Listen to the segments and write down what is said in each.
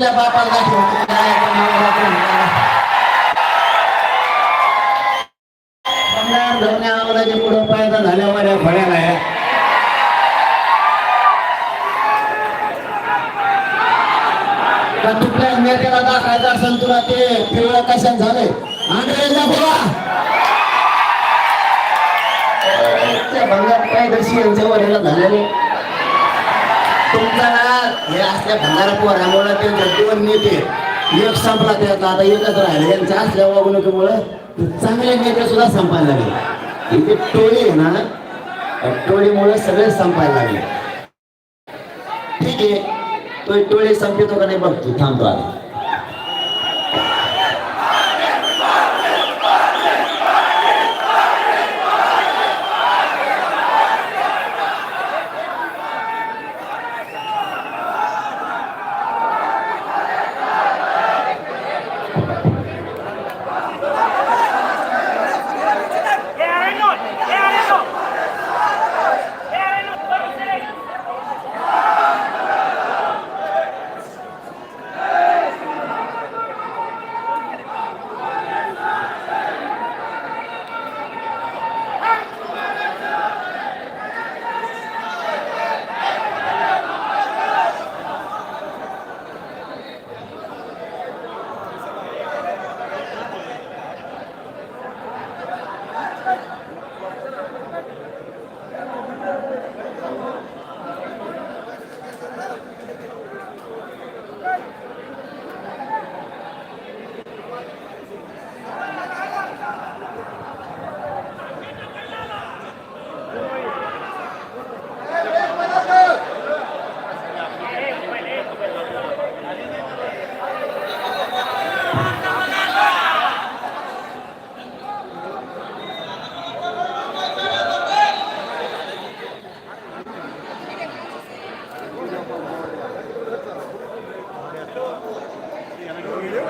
त्या बापाला ठेवून पुढं पायदा झाल्या माझ्या फळ्याला का नेत्याला दाखवायचं असेल तुला ते पिवळं कशात झालंय आंध्रेला बोला त्या भंगार पायदर्शी यांच्या वरेला झालेले तुमचा ना हे असल्या भंगारा पोरामुळे ते दोन नेते. एक संपला त्याचा आता एकच राहिले. यांच्या असल्या वागणुकीमुळे चांगले नेते सुद्धा संपायला लागले. इथे टोळी आहे ना टोळीमुळे सगळे संपायला लागले. ठीक आहे तो टोळी संपतो का नाही बघतो थांबतो आता.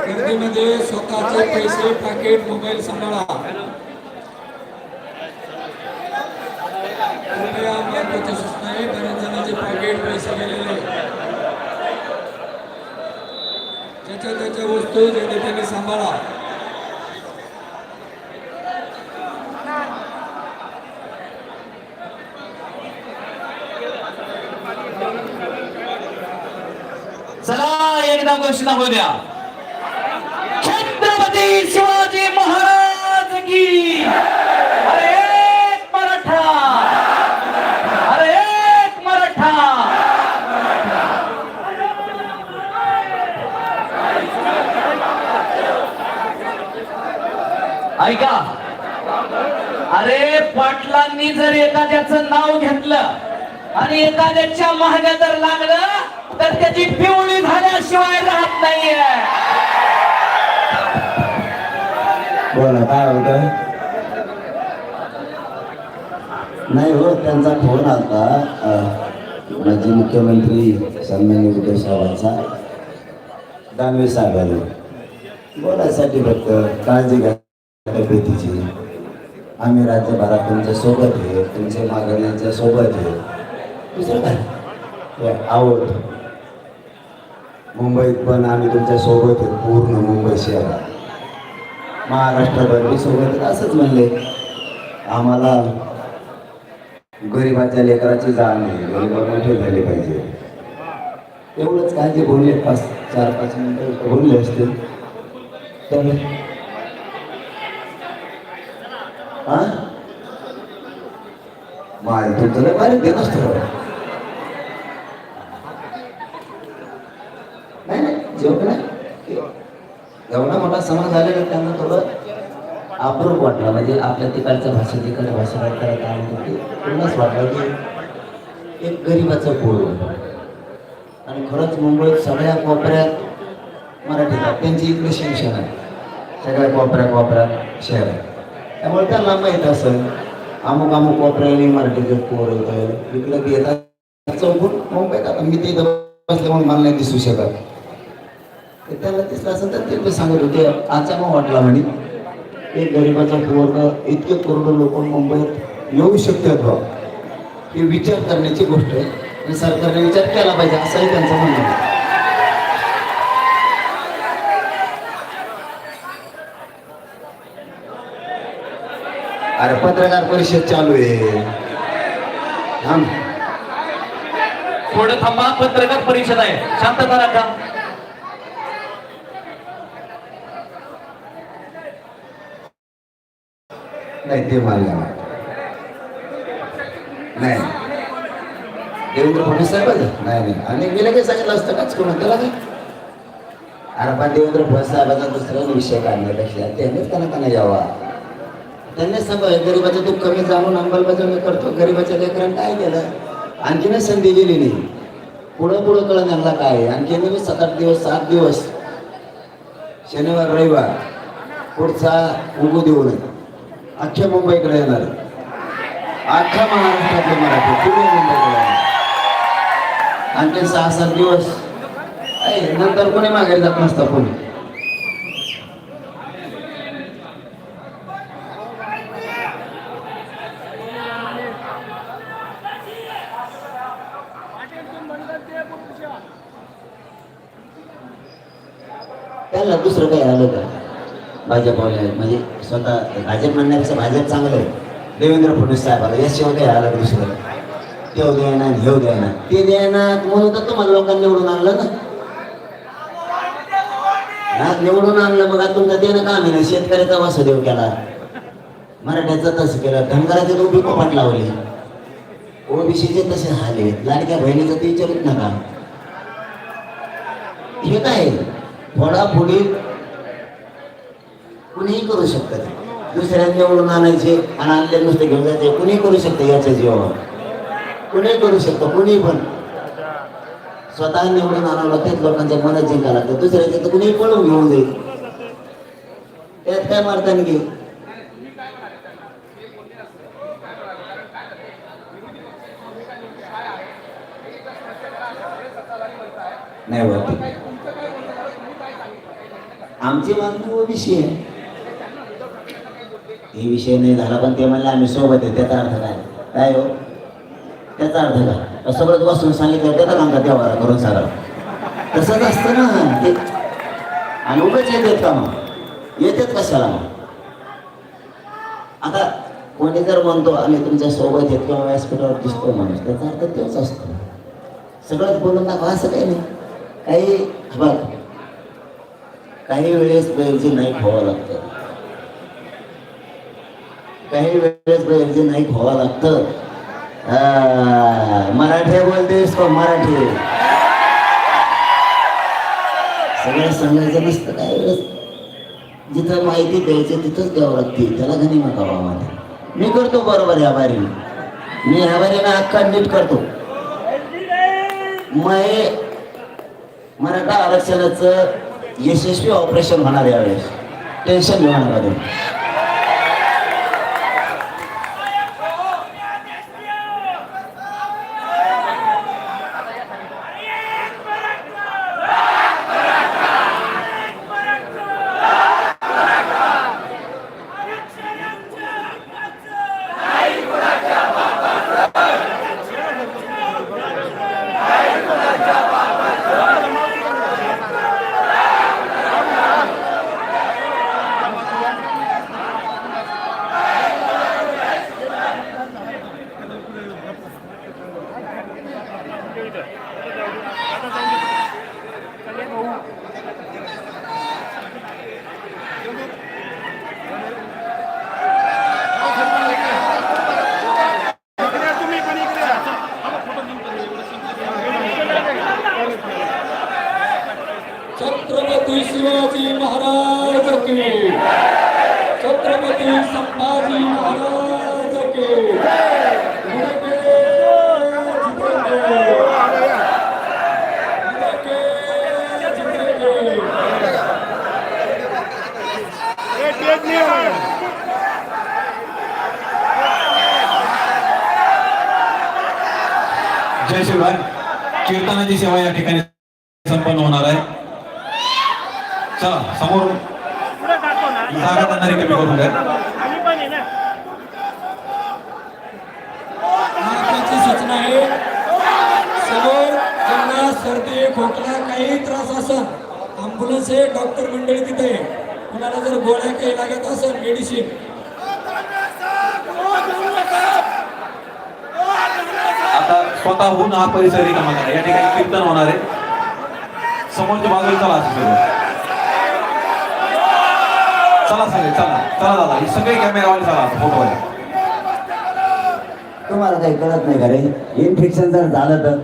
गर्दीमध्ये स्वतःचे पैसे पॅकेट मोबाईल सांभाळा. कृपया महत्वाची सूचना आहे बऱ्याच जणांचे पॅकेट पैसे गेलेले. ज्याच्या त्याच्या वस्तू ज्या त्याने सांभाळा चला एकदा घोषणा होऊ द्या. छत्रपती शिवाजी महाराज की. अरे एक मराठा. अरे एक मराठा. ऐका. अरे पाटलांनी जर एखाद्याचं नाव घेतलं आणि एखाद्याच्या महाग्या जर लागलं तर त्याची पिवळी झाल्याशिवाय राहत नाहीये. बोला काय होत नाही हो त्यांचा फोन आला माजी मुख्यमंत्री सन्मान्य उद्धव साहेबांचा दानवे साहेबांनी. बोलायसाठी फक्त काळजी घ्या तब्येतीची आम्ही राज्यभरात तुमच्यासोबत आहे तुमच्या मागण्यांच्या सोबत आहे. दुसरं काय? मुंबईत पण आम्ही तुमच्यासोबत आहे पूर्ण मुंबई शहर महाराष्ट्रभर मी सोबत असंच म्हणले. आम्हाला गरिबाच्या लेकराची जाण नाही गरीबा मोठे झाले पाहिजे. एवढंच काय जे बोलले पाच चार पाच मिनिटं बोलले असते तर हा? माय तुमचं लय बारीक देत असतो नाही नाही जेवण नाही समोर मोठा त्यांना थोडं अप्रूप वाटलं. म्हणजे आपल्या तिकडच्या भाषेत तिकडे भाषा करत आहे पुन्हाच वाटलं की एक गरीबाचं पोर आणि खरंच मुंबईत सगळ्या कोपऱ्यात मराठी त्यांची इकडे शिक्षण आहे. सगळ्या कोपऱ्या कोपऱ्यात शहर आहे. त्यामुळे त्यांना माहीत असेल अमुक अमुक कोपऱ्याने मराठीचं पोर येत इकडे बी येतात. चौकून मुंबईत आता मी ते बसल्यामुळे मला नाही दिसू शकत. त्यांना दिसला असेल तर ते सांगत होते अचानक वाटला म्हणे. एक गरिबाचा पोरगा इतके पूर्ण लोक मुंबईत येऊ शकतात बा हे विचार करण्याची गोष्ट आहे. आणि सरकारने विचार केला पाहिजे असंही त्यांचं म्हणणं अरे पत्रकार परिषद चालू आहे. थोडं थांबा पत्रकार परिषद आहे. शांतता राखा नाही ते मला नाही. देवेंद्र फडणवीस साहेब नाही नाही. आणि मी लगेच सांगितलं असतं काच करून त्याला काय? अरे पण देवेंद्र फडणवीस साहेबाचा दुसरा विषय काढण्यापेक्षा त्यांनीच त्यांना त्यांना यावा. त्यांनीच सांगा गरीबाचं दुःख कमी जाणून अंमलबजावणी करतो. गरीबाच्या लेकरांनी काय केलं? आणखीनच संधी दिली नाही. पुढं पुढं कळण त्यांना काय आहे. आणखीन मी सात आठ दिवस सात दिवस शनिवार रविवार पुढचा उगू देऊ नये. अख्ख्या मुंबईकडे येणार. अख्ख्या महाराष्ट्रातले मराठी, पुणे, मुंबईकडे येणार. आणखी सहा, सात दिवस. नंतर कोणी माघारी जात नसतं कोणी त्याला दुसरं काही आलं का? भाजपवाले म्हणजे स्वतः भाजप म्हणण्यापेक्षा भाजप चांगलं आहे. देवेंद्र फडणवीस साहेबाला याशिवाय काही आलं दुसरं. तेव द्यायना घेऊ द्यायना ते द्यायना म्हणून तर तुम्हाला लोकांनी निवडून आणलं ना. निवडून आणलं मग आता तुमचं देणं काम आहे ना शेतकऱ्याचा वासुदेव केला. मराठ्याचं तसं केलं. धनगराचे उभी कपाट लावली. ओबीसीचे तसे झाले लाडक्या बहिणीचं ते विचारूच नका. हे काय? फोडाफोडी कुणीही करू शकतात दुसऱ्यांनी निवडून आणायचे आणि आणले नुसते घेऊन जायचे. कुणी करू शकतं याच्या जीवावर. कुणी करू शकतं कुणी पण. स्वतः निवडून आणावं लागतात लोकांच्या मनात जिंका लागतं. दुसऱ्याचे तर कुणी पळून घेऊन जाईल. त्यात काय मारताना की नाही होत. आमची मागणी ओबीसी आहे. हे विषय नाही झाला पण ते म्हणले आम्ही सोबत आहे त्याचा अर्थ काय? काय हो? त्याचा अर्थ काय? सगळं बसून सांगितलं त्याचा काम देवाला करून सगळं तसंच असतं ना ते आणि उभेच येतात का मग? येतात कशाला मग? आता कोणी जर म्हणतो आम्ही तुमच्यासोबत येत किंवा व्यासपीठावर दिसतो माणूस त्याचा अर्थ तेच असतो. सगळंच बोलून दाखवा असं काही नाही. काही बघ. काही वेळेस बैलची नाही खोवा लागतं. काही वेळेस बैलची नाही खोवा लागतं. मराठी बोलतेस पण मराठी? सगळं सांगायचं नसतं काही वेळेस. जिथं माहिती द्यायची तिथंच द्यावं लागते. त्याला घरी नका बाबा मी करतो बरोबर या मी आभारी ना अख्खा नीट करतो. मग मराठा आरक्षणाचं यशस्वी ऑपरेशन होणार यावेळेस. टेन्शन घेऊ नका तुम्ही. छत्रपती शिवाजी महाराज की। छत्रपती संभाजी महाराज की। जय शिवाय कीर्तनाची सेवा या ठिकाणी संपन्न होणार आहे. चला समोर जागा त्यांना कमी करून द्या. सूचना आहे. समोर त्यांना सर्दी खोकला काही त्रास असेल अँब्युलन्स हे डॉक्टर मंडळी तिथे कुणाला जर गोळ्या काही लागत असेल मेडिसिन आता स्वतःहून हा परिसर रिकामा करा या ठिकाणी कीर्तन होणार आहे. समोरच्या बाजूला चला चला सगळे चला चला दादा हे सगळे कॅमेरावाले चला फोटोवाले तुम्हाला काही कळत नाही का रे? इन्फेक्शन जर झालं तर?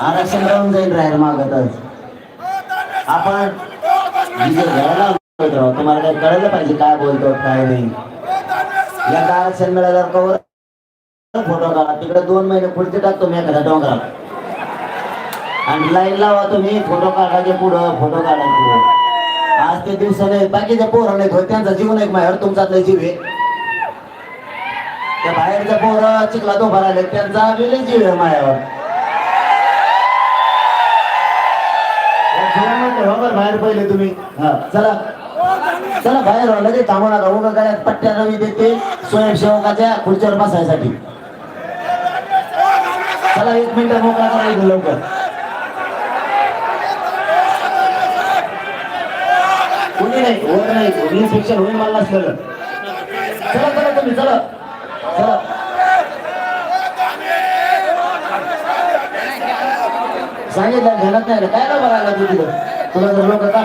आरक्षण राहून जाईल राहील मागतच. आपण विजय घ्यायला बोलत राहू. तुम्हाला काही कळलं पाहिजे काय बोलतो काय नाही. या आरक्षण मिळाल्यावर कवर फोटो काढा. तिकडे दोन महिने पुढचे टाकतो मी एखाद्या डोंगरात. आणि लाईन लावा तुम्ही फोटो काढा काढायचे पुढं फोटो काढा पुढं. आज ते दिवसाने बाकीच्या पोरं नाही होत त्यांचा जीवन एक माहेर तुमचातला जीव आहे. त्या बाहेरच्या पोर चिखला तो भरायला त्यांचा विलय जीव आहे मायावर. हो बाहेर पहिले तुम्ही. हा चला. चला बाहेर हो, लगेच थांबू नका. उगा गळ्यात पट्ट्या रवी देते स्वयंसेवकाच्या खुर्चीवर बसायसाठी. चला एक मिनिट मोकळा करा लवकर. कुणी नाही होत नाही इन्फेक्शन होईल मला असलेलं चला चला तुम्ही चला. चला. सांगितलं घरात नाही काय ना बघायला तू तिथं? तुला जर लोक का